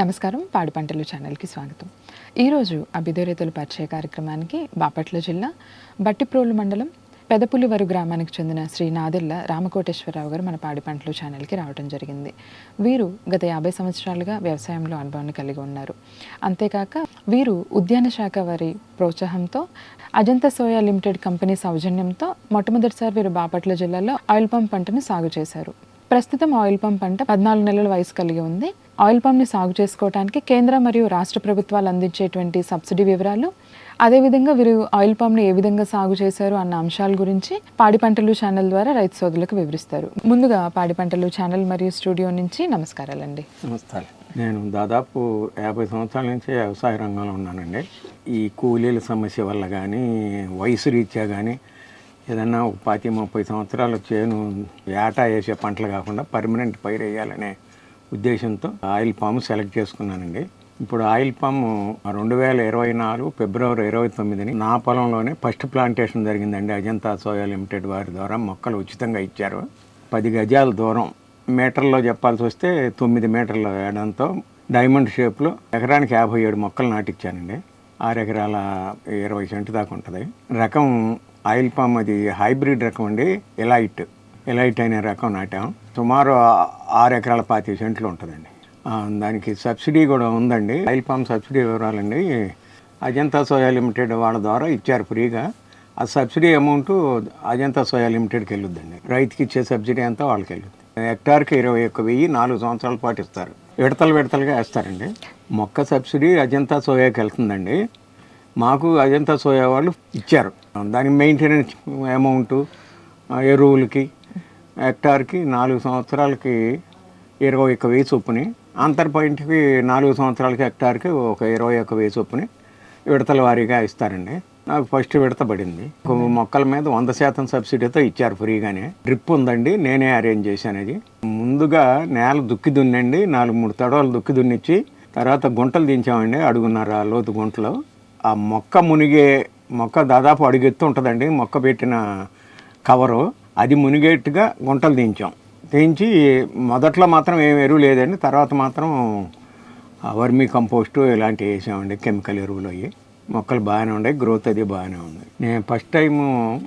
నమస్కారం పాడి పంటలు ఛానల్కి స్వాగతం. ఈరోజు అభ్యుదయ పరిచయ కార్యక్రమానికి బాపట్ల జిల్లా బట్టిప్రోలు మండలం పెదపులివరు గ్రామానికి చెందిన శ్రీ నాదెల్ల రామకోటేశ్వరరావు గారు మన పాడి పంటలు ఛానల్కి రావడం జరిగింది. వీరు గత యాభై సంవత్సరాలుగా వ్యవసాయంలో అనుభవాన్ని కలిగి ఉన్నారు. అంతేకాక వీరు ఉద్యాన శాఖ వారి ప్రోత్సాహంతో అజంతా సోయా లిమిటెడ్ కంపెనీ సౌజన్యంతో మొట్టమొదటిసారి వీరు బాపట్ల జిల్లాలో ఆయిల్ పంప్ పంటను సాగు చేశారు. ప్రస్తుతం ఆయిల్ పంప్ పంట పద్నాలుగు నెలల వయసు కలిగి ఉంది. ఆయిల్ పంప్ని సాగు చేసుకోవడానికి కేంద్ర మరియు రాష్ట్ర ప్రభుత్వాలు అందించేటువంటి సబ్సిడీ వివరాలు అదేవిధంగా వీరు ఆయిల్ పంప్ని ఏ విధంగా సాగు చేశారు అన్న అంశాల గురించి పాడి పంటలు ఛానల్ ద్వారా రైతు సోదరులకు వివరిస్తారు. ముందుగా పాడి పంటలు ఛానల్ మరియు స్టూడియో నుంచి నమస్కారాలండి. నమస్కారం. నేను దాదాపు యాభై సంవత్సరాల నుంచి వ్యవసాయ రంగంలో ఉన్నానండి. ఈ కూలీల సమస్య వల్ల కానీ వయసు రీత్యా కానీ ఏదన్నా ఒక పాతి ముప్పై సంవత్సరాలు చేను ఏటా వేసే పంటలు కాకుండా పర్మనెంట్ పైరు వేయాలనే ఉద్దేశంతో ఆయిల్ పాము సెలెక్ట్ చేసుకున్నానండి. ఇప్పుడు ఆయిల్ పాము రెండు వేల ఇరవై నాలుగు ఫిబ్రవరి ఇరవై తొమ్మిదిని నా పొలంలోనే ఫస్ట్ ప్లాంటేషన్ జరిగిందండి. అజంతా సోయా లిమిటెడ్ వారి ద్వారా మొక్కలు ఉచితంగా ఇచ్చారు. పది గజాల దూరం మీటర్లో చెప్పాల్సి వస్తే తొమ్మిది మీటర్లు వేయడంతో డైమండ్ షేప్లో ఎకరానికి యాభై ఏడు మొక్కలు నాటిచ్చానండి. ఆరు ఎకరాల ఇరవై సెంటు దాకా ఉంటుంది. రకం ఆయిల్ పామ్ అది హైబ్రిడ్ రకం అండి. ఎలైట్. ఎలైట్ అనే రకం నాటాం. సుమారు ఆరు ఎకరాల పాతి సెంట్లు ఉంటుందండి. దానికి సబ్సిడీ కూడా ఉందండి. ఆయిల్ పామ్ సబ్సిడీ వివరాలండి. అజంతా సోయా లిమిటెడ్ వాళ్ళ ద్వారా ఇచ్చారు ఫ్రీగా. ఆ సబ్సిడీ అమౌంట్ అజంతా సోయా లిమిటెడ్కి వెళ్ళొద్దండి. రైతుకి ఇచ్చే సబ్సిడీ అంతా వాళ్ళకి వెళ్ళుద్ది. హెక్టార్కి ఇరవై ఒక్క వెయ్యి నాలుగు సంవత్సరాల పాటు ఇస్తారు. విడతలు విడతలుగా వేస్తారండి. మొక్క సబ్సిడీ అజంతా సోయాకి వెళ్తుందండి. మాకు అజంతా సోయా వాళ్ళు ఇచ్చారు. దాని మెయింటెనెన్స్ అమౌంట్ ఎరువులకి హెక్టార్కి నాలుగు సంవత్సరాలకి ఇరవై ఒక్క వెయ్యి చొప్పుని అంతర్ పాయింట్కి నాలుగు సంవత్సరాలకి హెక్టార్కి ఒక ఇరవై ఒక్క వెయ్యి చొప్పుని విడతల వారీగా ఇస్తారండి. నాకు ఫస్ట్ విడత పడింది. మొక్కల మీద వంద శాతం సబ్సిడీతో ఇచ్చారు ఫ్రీగానే. డ్రిప్ ఉందండి నేనే అరేంజ్ చేశాను అది ముందుగా నేల దుక్కి దున్నండి నాలుగు మూడు తడవలు దుక్కి దున్నిచ్చి తర్వాత గుంటలు దించామండి అడుగున్నర లోతు గుంటలో. ఆ మొక్క మునిగే మొక్క దాదాపు అడుగెత్తు ఉంటుందండి. మొక్క పెట్టిన కవరు. అది మునిగేట్టుగా గుంటలు దించాం. దించి మొదట్లో మాత్రం ఏం ఎరువు లేదండి. తర్వాత మాత్రం ఆ వర్మీ కంపోస్టు ఇలాంటివి వేసామండి. కెమికల్ ఎరువులు అవి మొక్కలు బాగానే ఉన్నాయి. గ్రోత్ అది బాగానే ఉంది. నేను ఫస్ట్ టైము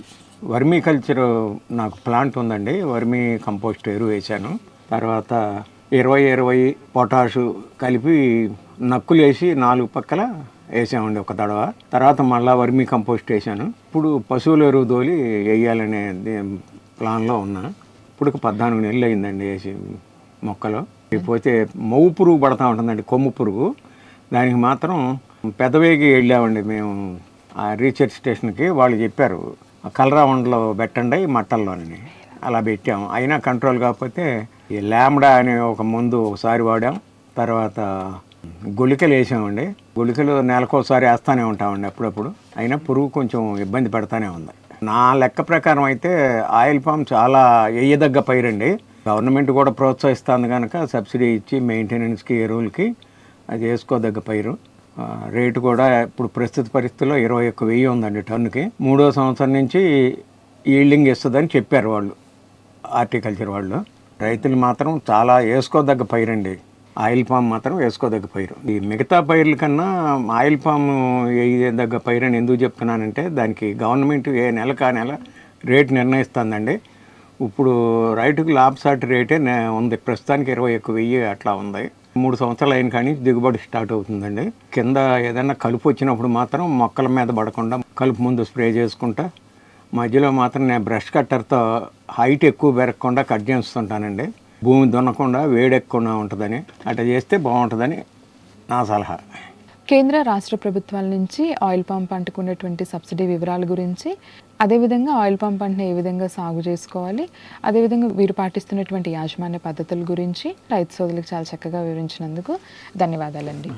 వర్మీ కల్చర్ నాకు ప్లాంట్ ఉందండి. వర్మీ కంపోస్ట్ ఎరువు వేసాను. తర్వాత ఇరవై ఇరవై పొటాషు కలిపి నక్కులు వేసి నాలుగు పక్కల వేసామండి ఒక తడవ. తర్వాత మళ్ళీ వర్మీ కంపోస్ట్ వేసాను. ఇప్పుడు పశువుల ఎరువు తోలి వేయాలనే ప్లాన్లో ఉన్నా. ఇప్పుడు పద్నాలుగు నెలలు అయిందండి వేసి మొక్కలు. పోతే మవ్వు పురుగు పడతా ఉంటుందండి కొమ్ము పురుగు. దానికి మాత్రం పెదవేగి వెళ్ళామండి మేము. ఆ రీసెర్చ్ స్టేషన్కి వాళ్ళు చెప్పారు కలరా ఉండలో పెట్టండి మట్టల్లోని. అలా పెట్టాము. అయినా కంట్రోల్ కాకపోతే ఈ లామ్డా అనే ఒక మందు ఒకసారి వాడాం. తర్వాత గుళికలు వేసామండి. గుళికలు నెలకోసారి వేస్తూనే ఉంటామండి అప్పుడప్పుడు. అయినా పురుగు కొంచెం ఇబ్బంది పెడతానే ఉంది. నా లెక్క ప్రకారం అయితే ఆయిల్ పామ్ చాలా వేయదగ్గ పైరండి. గవర్నమెంట్ కూడా ప్రోత్సహిస్తుంది కనుక సబ్సిడీ ఇచ్చి మెయింటెనెన్స్కి ఎరువులకి అది వేసుకోదగ్గ పైరు. రేటు కూడా ఇప్పుడు ప్రస్తుత పరిస్థితుల్లో ఇరవై ఒక్క వెయ్యి ఉందండి టన్నుకి. మూడో సంవత్సరం నుంచి ఈల్డింగ్ ఇస్తుందని చెప్పారు వాళ్ళు హార్టికల్చర్ వాళ్ళు. రైతులు మాత్రం చాలా వేసుకోదగ్గ పైరండి. ఆయిల్ పామ్ మాత్రం వేసుకోదగ్గ పైరు ఈ మిగతా పైర్ల కన్నా ఆయిల్ పామ్ వేయదగ్గ పైరు అని ఎందుకు చెప్తున్నానంటే దానికి గవర్నమెంట్ ఏ నెల కా నెల రేట్ నిర్ణయిస్తుందండి. ఇప్పుడు రైతుకు లాభసాటి రేటే ఉంది. ప్రస్తుతానికి ఇరవై ఒక్క వెయ్యి అట్లా ఉంది. మూడు సంవత్సరాలు అయిన కానీ దిగుబడి స్టార్ట్ అవుతుందండి. కింద ఏదైనా కలుపు వచ్చినప్పుడు మాత్రం మొక్కల మీద పడకుండా కలుపు ముందు స్ప్రే చేసుకుంటా మధ్యలో మాత్రం నేను బ్రష్ కట్టర్తో హైట్ ఎక్కువ పెరగకుండా కట్ చేస్తుంటానండి. భూమి దున్నకుండా వేడెక్కకుండా ఉంటుందని అట్లా చేస్తే బాగుంటుందని నా సలహా. కేంద్ర రాష్ట్ర ప్రభుత్వాల నుంచి ఆయిల్ పంప్ పంటకు ఉన్నటువంటి సబ్సిడీ వివరాల గురించి అదేవిధంగా ఆయిల్ పంప్ పంటని ఏ విధంగా సాగు చేసుకోవాలి అదేవిధంగా వీరు పాటిస్తున్నటువంటి యాజమాన్య పద్ధతుల గురించి రైతు సోదరులకు చాలా చక్కగా వివరించినందుకు ధన్యవాదాలండి.